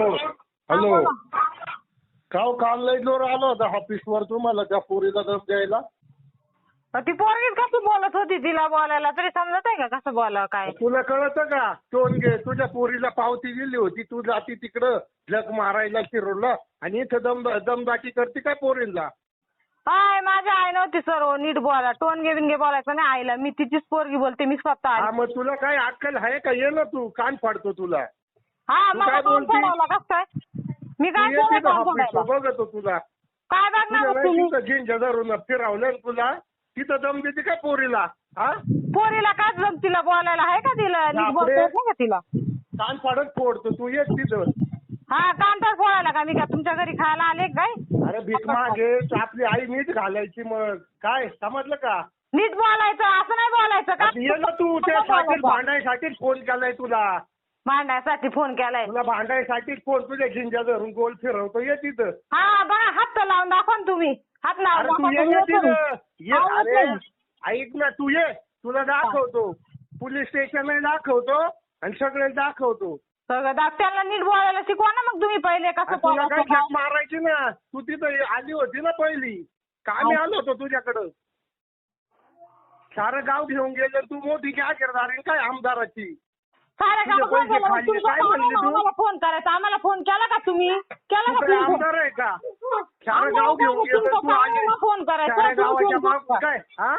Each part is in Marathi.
हॅलो. काव काल जोर आला होता ऑफिसवर तुम्हाला त्या पोरीला दम द्यायला? ती पोरगी कशी बोलत होती तिला बोलायला? तरी समजत आहे का कसं बोलावं काय? तुला कळतं का? टोन घे. तुझ्या पोरीला पावती दिली होती. तू जाती तिकडं जग मारायला शिरोला. आणि इथं दम दमदाटी करते काय पोरीला? हाय माझी आई नव्हती सर्व नीट बोला. टोन घे बिनगे बोलायचं नाही आईला. मी तिचीच पोरगी बोलते मी स्वतः हा आली. मग तुला काय अक्कल आहे का? ये ना तू. कान फाडतो तुला. हा तू मला काय कान बोलती? सोडायला कसं काय? मी तू काय ये केलं तिथं कान ऑफिसवर सोडायला? बघतो तुला. काय तुझ्या बघणार तुम्ही? तिथं झिंजा धरून फिरवलं ना तुला? तिथं दम देते काय पोरीला? हा? पोरीला काय जम तिला बोलायला आहे का तिला? नीट बापरे. बोलता येत नाही का तिला? कान फाडत फोडतो तू येत तिथं. हा कांतर फोडायला का? मी का तुमच्या घरी खायला आले काय? अरे भीक मागे आपली आई नीट घालायची मग. काय समजलं का? नीट बोलायचं असं नाही बोलायचं का? आता ये ना तू त्यासाठी भांडायसाठीच फोन केलाय तुला. भांडायसाठी फोन केलाय. तुला भांडायसाठीच फोन तुझ्या झिंजा धरून गोल फिरवतो. ये तिथं. हा बघा हात तर लावून दाखवा ना तुम्ही. हात अरे लावून तू ये दाखवा ना तुम्ही. तिथं. ये आवाज अरे नाही. ऐक ना तू ये. तुला दाखवतो. पोलीस स्टेशनला दाखवतो आणि सगळे दाखवतो. सगळं दाख त्यांना नीट बोलायला शिकवा ना मग तुम्ही पहिले कसं आणि तुला काय बोलायचं झक मारायची ना? तू तिथं आली होती ना पहिली. कामी आलो होतो तुझ्याकडं? सारं गाव घेऊन गेलं तू मोठी काय करणार काय आमदाराची? साऱ्या तुझे गावात पैसे बोलायला खाल्ले, तुमचं काय काम आहे म्हणली ना तू? आम्हाला फोन करायचा. आम्हाला फोन केला का तुम्ही? केला का तुम्ही आमदार आहे का? आम्हाला गाव घेऊन तू फोन करायचा, तुम्ही गावाच्या फोन माग करा. काय हा?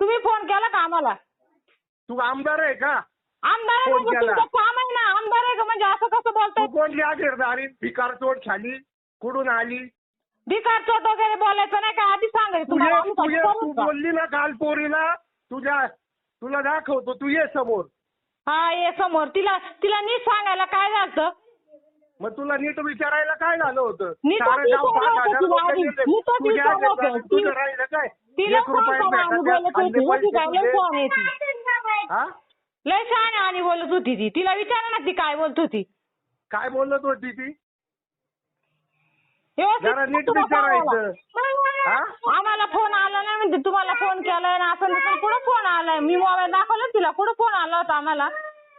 तुम्ही फोन केला का आम्हाला? तू आमदार आहे का? आमदार आहे फोन म्हणजे केला. तुमचं काम आहे ना. आमदार आहे का म्हणजे असं कसं तू बोलताय कोणली आगिरदारी भिकार चोट खाली? कुठून आली? भिकार चोट वगैरे बोलायचं नाही का? आधी सांगायचं तू ये तुम्हाला आम्ही तू ये करू तू का? बोलली ना काल पोरीला तुझ्या तुला दाखवतो तू ये समोर. हा ये समोर. तिला तिला नीट सांगायला काय झालं मग तुला नीट विचारायला काय झालं होतं? नीट सारं गाव विचारलं पाच हजार होतं लोकं तिला आधी. गेले. नीट तुझ्या विचारलं होतं. आगिरदारीत तुझं ती- राहिलं काय? तिला एक रुपयात सांगा भेटत आणि त्यात बोलत खाल्ले होती होती पैसे काय लय. छान आहे ती. हा? लय छान आणि बोलत होती ती. तिला विचारा ना ती काय बोलत होती. काय बोलत होती ती? जरा नीट विचारायचं. हा? आम्हाला फोन आला नाही म्हणते. तुम्हाला फोन केलाय ना असं नसेल कुठं फोन आलाय? मी मोबाईल दाखवला तिला. कुठं फोन आला होता आम्हाला?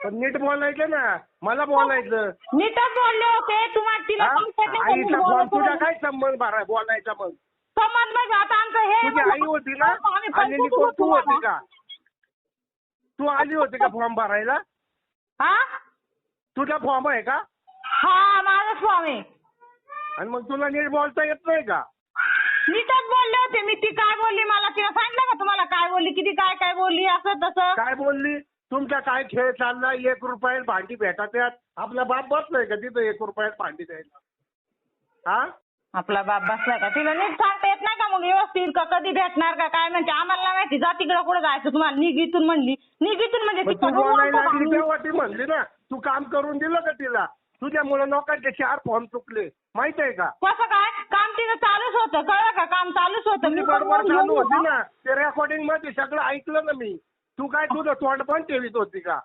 पण नीट बोलायचं ना. मला बोलायचं. नीटच बोलले होते. तुम्हाला तिला हा? सांगता येतं का आईचा फोन तुझा? काय संबंध भरा बोलायचा मग? समज म्हणजे आता आमचं हे तुझी आई होती. ना? आम्ही आलेली कोण तू होती. का? तू आली होती का फॉर्म भरायला? हा? तुझा फॉर्म आहे का? हा माझा स्वामी आणि मग तुला नीट बोलता येत नाही का? नीटच बोलले होते. मी ती काय बोलली मला तिला सांगितलं का तुम्हाला काय बोलली? किती काय काय बोलली? असं तसं. काय बोलली? तुमचा काय खेळ चाललाय एक रुपयात भांडी भेटत यात आपला बाप बसलाय का तिथं एक रुपयात भांडी द्यायला? हा? आपला बाप बसलाय का? तिला नीट सांगता येत नाही का मग व्यवस्थित? का कधी भेटणार का? काय म्हणते? आम्हाला नाही माहिती. जा तिकडं कुठं जायचं? तुम्हाला निघीतून म्हणली. निघीतून म्हणजे मग ती तू कधी बोलायला बोलतो का लागली आम्ही? तेव्हा ती म्हणली ना तू काम करून दिलं का तिला? तुझ्यामुळे लोकांचे चार फॉर्म चुकले. माहीत आहे का? कसं काय? काम तिथं चालूच होतं कळलं का? काम चालूच होतं. मी बरोबर चालू होती ना. ते रेकॉर्डिंगमध्ये सगळं ऐकलं ना मी. तू काय तुझं तोंड पण ठेवीत होती का?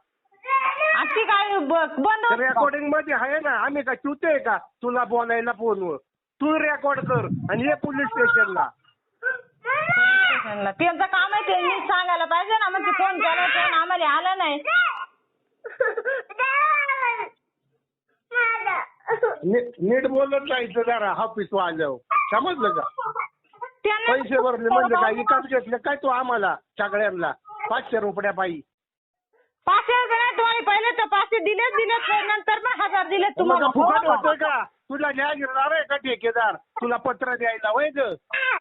आणि ती काय ब- बंद होती? का? रेकॉर्डिंगमध्ये आहे ना. आम्ही का चुते का? तुला बोलायला फोनवर तू रेकॉर्ड कर आणि ये पोलीस स्टेशनला स्टेशनला. त्यांचं काम आहे ते नीट सांगायला पाहिजे ना. म्हणजे फोन केला पण आम्हाला आलं नाही. नीट बोलत जायचं जरा ऑफिस आल्यावर समजलं का? त्यांना- पैसे भरले म्हणजे काय? विकत घेतले काय तू आम्हाला सगळ्यांना? पाचशे रुपया पायी पाचशे रुपये नाही तुम्हाला पहिले तर पाचशे दिलेच दिलेत नंतर पण हजार दिलेत तुम्हाला. फुकट होतोय का? तुला न्याय घेणार आहे का ठेकेदार? तुला पत्र द्यायला वय ग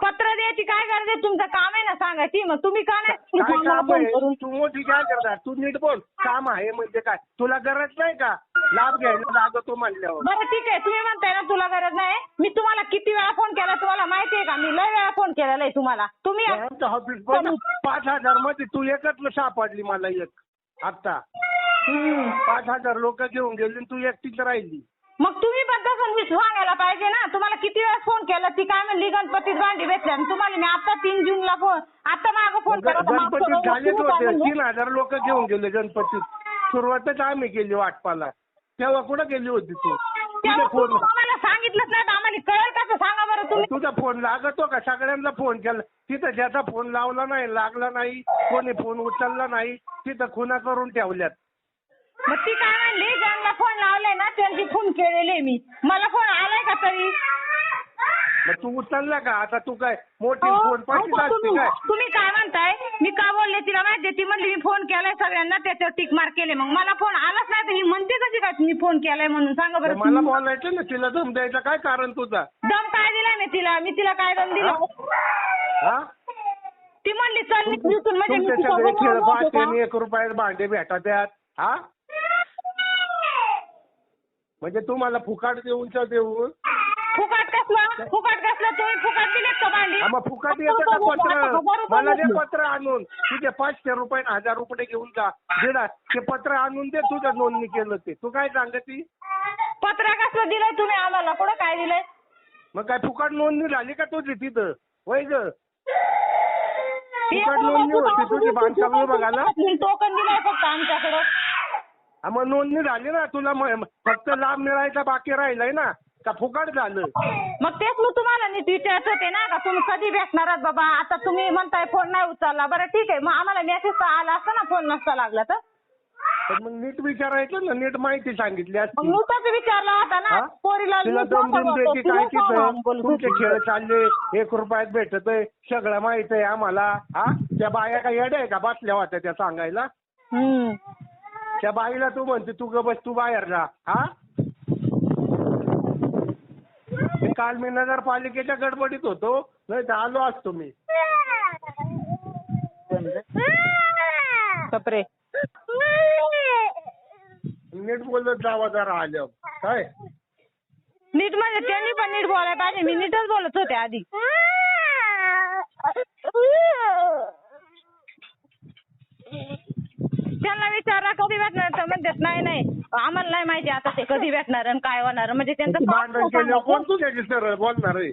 पत्र द्यायची काय गरज आहे? तुमचं काम आहे ना सांगायची. मग तुम्ही का नाही काय आम्हाला काम आहे? करून? तू मोठी काय करणार? तू नीट बोल. काम आहे म्हणजे काय? तुला गरज नाही का? लाभ घ्यायला लागतो म्हणल्यावर. बरं ठीक आहे. तुम्ही म्हणताय ना तुला गरज नाही. मी तुम्हाला किती वेळा फोन केला तुम्हाला माहिती आहे का? मी लय वेळा फोन केलेला आहे तुम्हाला. तुम्ही ऑफिस पाच हजारमध्ये तू एकच सापडली मला एक. आता हम्म. पाच हजार लोक घेऊन गेली आणि तू एकटीच राहिली. मग तुम्ही पण तसं मी सांगायला पाहिजे ना. तुम्हाला किती वेळा फोन केला ती काय म्हणली गणपतीत भांडी भेटल्या. आणि तुम्हाला मी आता तीन जूनला फोन आता मागं फोन केला होता, मागच्या गणपतीत वेळेला झालेच तुम्ही काय होते. म्हणले? तीन हजार लोक घेऊन गेले गणपतीत सुरुवातच आम्ही केली वाटपाला. तेव्हा कुठं गेली होती तू? तुझा तेव्हा फोन तुम्ही आम्हाला सांगितलंच नाही तर आम्हाला कळेल कसं सांगा बरं तुम्ही. तुझा फोन लागतो का? सगळ्यांना फोन केला. तिथं ज्याचा फोन लावला नाही लागला नाही कोणी फोन उचलला नाही तिथं खुना करून ठेवल्यात. मग ती काय म्हणली? ज्यांना फोन केलेली मी. मला फोन आलाय का तरी? मग तू उचलला का? आता तू काय मोठी अहो, फोन पाठीत ऐका असते तुम्ही काय? तुम्ही काय म्हणताय? मी का बोलले तिला माहिती ती म्हणली मी फोन केलाय सगळ्यांना त्याच्यावर टिक मार्क केले. मग मला फोन आलाच नाही तर ही म्हणते कशी काय मी फोन केलाय म्हणून? सांगा बरं मला तुम्ही. बोलायचं ना तिला दम द्यायचं काय कारण तुझा? दम काय दिलाय मी तिला? मी तिला काय दम दिला? हा? ती म्हणली चल मी म्हणजे मी तुमच्या तिच्या सगळे खेळ पाहते एक रुपयात भांडे भेटा त्यात हा? म्हणजे तुम्हाला फुकाट देऊनच्या देऊन फुकाट कसलं फुकाट कसलं तुम्ही फुकाट दिलेत का भांडी हा, मग फुकाट येतं का पत्र मला दे पत्र आणून तुझे पाचशे रुपये आणि हजार रुपये घेऊन जा दिला ते पत्र आणून दे तुझं नोंदणी केलं ते तू काय सांगती पत्र कसलं दिलंय तुम्ही आम्हाला कुठं काय दिलंय मग काय फुकाट नोंदणी झाली का तुझी तिथं वय ग फुकट नोंदणी होती तुझी बांधकाम विभागाला टोकन दिलंय फक्त आमच्याकडं हा, मग नोंदणी झाली ना तुला म- फक्त लाभ मिळायचा बाकी राहिलाय ना. का फुकट झालं? मग तेच मी तुम्हाला नीट विचारत होते ना का तुम्ही कधी भेटणार आहात बाबा? आता तुम्ही म्हणताय फोन नाही उचलला. बरं ठीक आहे मग आम्हाला मेसेज तर आला असता ना फोन नसता लागला तर? पण मग नीट विचारायचं ना नीट माहिती सांगितली मग असती नुसताच विचारला होता ना हा? पोरीला तिला तिला काय तिथं? तुमचे. खेळ चालले एक रुपयात भेटत आहे सगळं माहीत आहे आम्हाला हा? त्या बाया काय येड्या आहे का? बसल्या होत्या त्या सांगायला. हम्म. त्या बाईला तू म्हणते तू ग बस तू बाहेर जा. हा? काल मी नगरपालिकेच्या गडबडीत होतो नाही तर आलो असतो मी. नीट बोलत जावा जरा आल्यावर. काय? नीट म्हणजे त्यांनी पण नीट बोलायला पाहिजे. मी नीटच बोलत होते आधी. त्यांना विचारा कधी भेटणार? तर म्हणतात नाही नाही आम्हाला नाही माहिती आता ते कधी भेटणार आणि काय होणार. म्हणजे त्यांचं भांडण कोण. तुझ्याशी सरळ बोलणार आहे?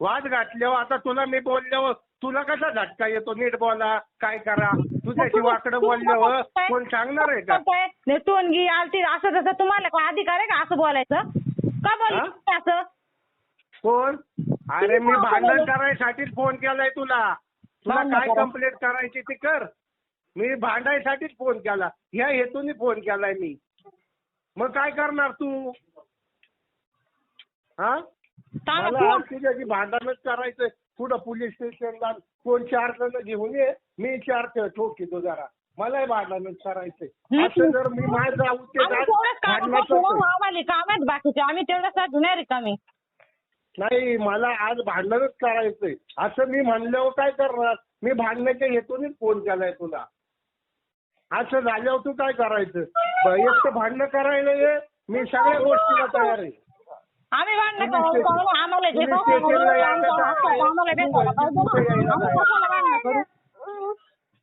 वाद घातल्यावर आता तुला मी बोलल्यावर तुला कसा झटका येतो? नीट बोला काय करा? तुझ्याशी वाकडं बोलल्यावर कोण सांगणार आहे का? टोनगी आलती असं तसं तुम्हाला काय अधिकार आहे का असं बोलायचं? का? बोल असं? कोण? अरे मी भांडण करायसाठीच फोन केलाय तुला. तुला काय. कंप्लेंट करायची ती कर. मी भांडायसाठीच फोन केला. ह्या हेतूने फोन केलाय मी. मग काय करणार तू? हा? मला? आज तुझ्याशी भांडणच करायचंय. पुढं पोलीस स्टेशनला कोण चार जण घेऊन ये मी चार ठोकीतो जरा. मलाही भांडणच करायचंय. असं जर मी माझा उद्देश आम्ही आज तेवढंच काम भांडणाचा करतो असेल. ना, आम्हाला काम आहेत बाकीचे आम्ही तेवढ्यासाठी नाही रिकामी. नाही मला आज भांडणच करायचंय. असं मी म्हणल्यावर काय करणार? मी भांडण्याच्या हेतूनच फोन केलाय तुला. असं झाल्यावर तू काय करायचं? एक तर भांडणं करायला ये मी सगळ्या गोष्टीला तयार आहे. आम्ही भांडणं आम्हाला जे आमच्या हक्काचं भेटायला पाहिजे ना. आम्ही? कशाला भांडणं करू.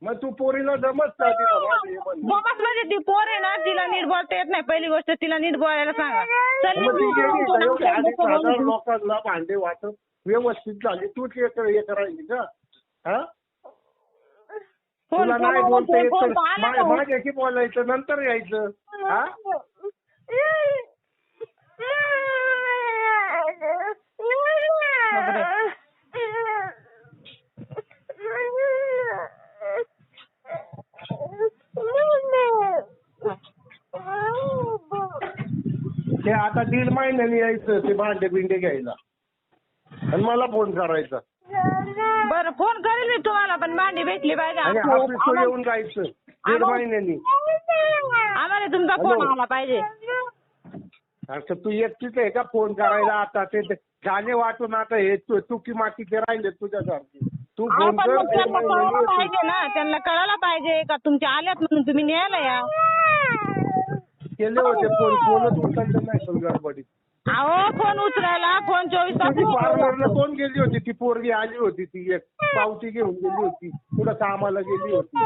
मग तू पोरीला जमत का तिला माझं हे म्हणणं. बाबाच म्हणजे ती पोर आहे ना तिला नीट बोलता येत नाही. पहिली गोष्ट तिला नीट बोलायला सांगा. चल मग ती गेली का? एवढी आधी साधारण कोण लोकांना भांडे वाटत व्यवस्थित झाली. तूच हे कर- हे करायची का? हा? तुला नाही बोलता येत तर मा- माझ्याशी बोलायचं? नंतर यायचं. हा? ते आता दीड महिन्याने यायचं ते भांडे बिंडे घ्यायला. आणि मला फोन करायचा. बरं फोन करेल मी तुम्हाला पण भांडी भेटली पाहिजे आणि आम्हाला- ऑफिसवर येऊन जायचं दीड महिन्यानी. आम्हाला तुमचा फोन. आला पाहिजे. असं तू एकटीच आहे का फोन करायला आता? ते ते झाले वाटून आता हे तु- चुकी मातीचे राहिले तुझ्यासारखे. तू अहो, फोन पण कर मग दीड त्यांना महिन्यानी कळायला येतो. पाहिजे ना. त्यांना कळायला पाहिजे का तुमच्या आल्यात म्हणून तुम्ही न्यायला या? केले होते फोन फोनच उचलले नाही गडबडीत. अहो फोन उचलायला फोन चोवीस तास तुझी पार्लरला कोण गेली होती ती पोरगी आली होती ती एक पावती घेऊन गेली होती पुढं कामाला गेली होती.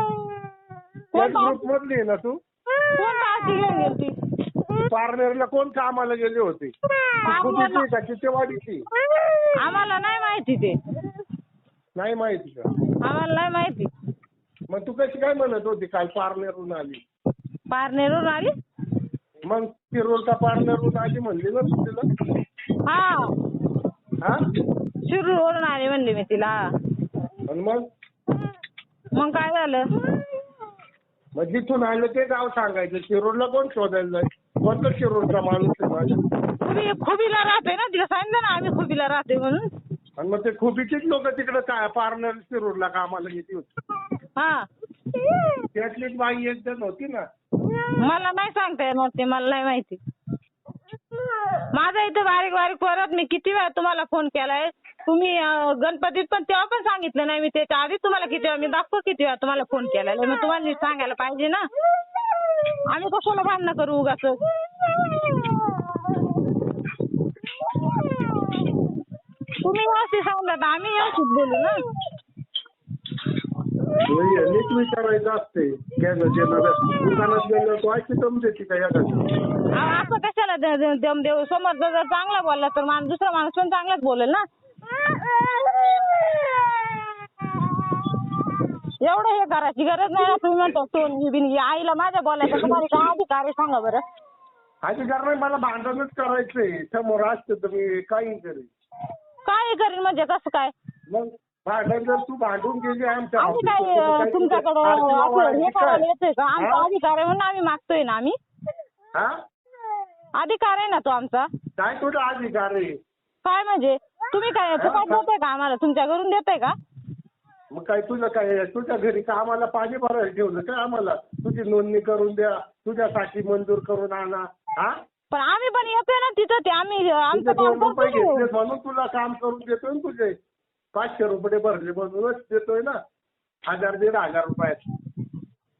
कोण ग्रुप मधली आहे ना तू? कोण पावती घेऊन गेलती? पार्लरला कोण कामाला गेले होते? ती कुठेची का? चितेवाडीची. आम्हाला नाही माहिती ते. नाही माहिती का? आम्हाला नाही माहिती. मग तू कशी काय म्हणत होती काल पार्लरहून आली? पारनेरवरून आली? मग शिरोडचा पार्लरहून आली म्हणली ना तू तिला? हा. हा? शिरूरवरून आली म्हणली मी तिला. आणि मग? मग काय झालं? मग जिथून आलं ते गाव सांगायचं. शिरूरला कोण शोधायला जाईल? कोणता शिरूरचा माणूस आहे माझ्या खुबी खुबीला राहते ना तिला सांगितलं ना आम्ही खुबीला राहते म्हणून. आणि मग ते खुबीचीच लोक तिकडे काय पार्लर शिरूरला कामाला गेली होती. हा. त्यातलीच बाई एक जण होती ना. मला नाही सांगता येणार ते मला नाही माहिती. माझा इथं बारीक बारीक परत मी किती वेळा तुम्हाला फोन केलाय. तुम्ही अं, गणपतीत पण तेव्हा पण सांगितलं नाही मी त्याच्या आधी तुम्हाला किती वेळा मी दाखव किती वेळा तुम्हाला फोन केलाय मग तुम्हाला नीट सांगायला पाहिजे ना. आम्ही कशाला भांडणं करू उगाच तुम्ही व्यवस्थित सांगता आम्ही व्यवस्थित बोलू ना. नीट विचारायचं असते. देणार दुकानात गेलं तो ऐकी तुमच्याची काय एखादं अहो, असं कशाला द- द- दम देऊ? समोरचा जर चांगला बोलला तर माणूस दुसरा माणूस पण चांगलाच बोलेल ना? एवढं हे करायची गरज नाही ना? तुम्ही म्हणता सोन बिन आईला माझ्या बोलायचं तुम्हाला काय अधिकार आहे सांगा बरं? अधिकार नाही मला भांडणच करायचंय. समोर असतं तर मी काही करेन. काय करीन म्हणजे? कसं काय? मग भांडण जर तू भांडून गेली आमच्या आम्ही तर काय तुमच्याकडे तुझं आरती असं लावायची काय? करायला येतोय का? आमचा हा? अधिकार आहे म्हणून आम्ही मागतोय ना आम्ही. हा? अधिकार आहे ना तो आमचा. काय तुझा अधिकार आहे. काय म्हणजे? तुम्ही काय फुकट देताय का आम्हाला? तुमच्या घरून देताय का? मग काय तुझं काय तुझ्या घरी का आम्हाला पाणी भरायला ठेवलं? काय आम्हाला? तुझी नोंदणी करून द्या. तुझ्यासाठी मंजूर करून आणा. हा? पण आम्ही पण येतोय ना तिथं ते आम्ही तुझे आमचं दोन काम रुपये म्हणून तुला काम करून देतोय ना तुझे. पाचशे रुपये भरले म्हणूनच देतोय ना. हजार दीड हजार रुपयात.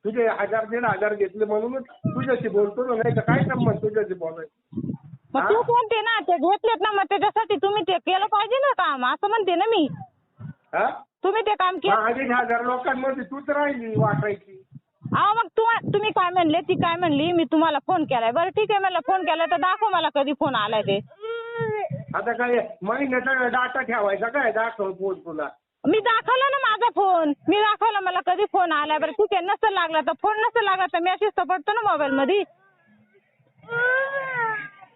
तुझे हजार दीड हजार घेतले म्हणूनच तुझ्याशी बोलतो ना नाही तर काय संबंध तुझ्याशी बोलायचं? मग तू म्हणते ना ते घेतलेत ना मग त्याच्यासाठी तुम्ही ते केलं पाहिजे ना काम असं म्हणते ना मी. हा? तुम्ही ते काम केलं. अडीच हजार लोकांमध्ये तूच राहिली वाटायची. अहो मग तू तुम्ही काय म्हणले ती काय म्हणली मी तुम्हाला फोन केलाय. बरं ठीक आहे मला फोन केलाय तर दाखव मला कधी फोन आलाय ते. आता काय महिन्याचा डाटा ठेवायचा काय? दाखव फोन तुला. मी दाखवला ना माझा फोन. मी दाखवला मला कधी फोन आलाय बरं. ठीक आहे नसेल लागला तर फोन नसेल लागला तर मेसेज तर पडतो ना मोबाईल मध्ये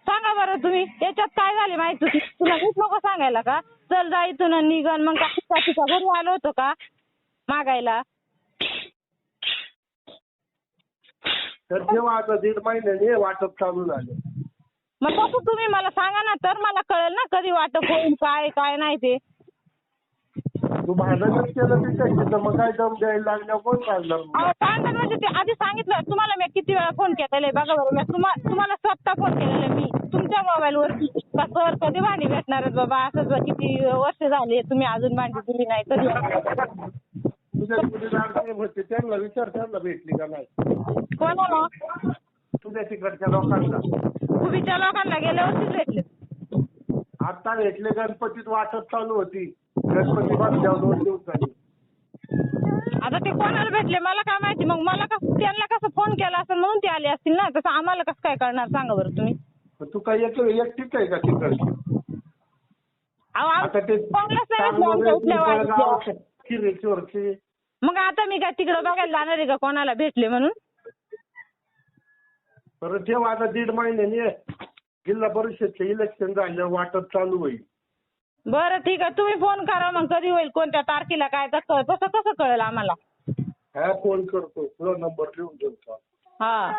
सांगा बरं तुम्ही याच्यात काय झाले माहिती तुझी तुला हेच नको सांगायला का? चल जा इथून निघन. मग तिच्या तिच्या घरी आलो होतो का? मागायला. तर जेव्हा आता दीड महिन्याने वाटप चालू झालं. मग तसं तुम्ही मला सांगा ना तर मला कळेल ना कधी वाटप होईल काय काय नाही ते. तू भांडणच केलं तिच्याशी तर मग काय दम द्यायला लागल्यावर कोण चालणार मग? अहो भांडण म्हणजे ते आधी सांगितलं तुम्हाला मी किती वेळा फोन केलेला आहे बघा बरं मी तुम्हा- तुम्हाला स्वतः फोन केलेला आहे मी तुमच्या मोबाईलवर का सर कधी भांडी भेटणार आहेत बाबा? असं किती वर्ष झाली तुम्ही अजून भांडी दिली नाही कधी तुझ्या मुलीला अडचणी होते त्यांना विचार त्यांना भेटली का नाही? कोणाला? तुझ्या तिकडच्या लोकांना. पूर्वीच्या लोकांना गेल्या वर्षीच भेटले. आता भेटले गणपतीत वाटप चालू होती. गणपती बसल्यावर दोन आता ते कोणाला भेटले मला काय माहिती मग मला कसं त्यांना कसं फोन केला असेल म्हणून ते आले असतील ना? तसं आम्हाला कसं काय करणार सांगा बरं तुम्ही. मग तू काय एक एकटीच आहे का तिकडची अहो आम- आता ते कोणालाच नाही मग आता मी काय तिकडे बघायला जाणार आहे का कोणाला भेटले म्हणून? परत जेव्हा आता दीड महिन्याने जिल्हा परिषदचे इलेक्शन झाल्यावर वाटप चालू होईल. बरं ठीक आहे. तुम्ही फोन करा मग कधी होईल कोणत्या तारखेला काय तसं तसं कसं कळेल आम्हाला? हा फोन करतो. तुला नंबर लिहून ठेवतो हा.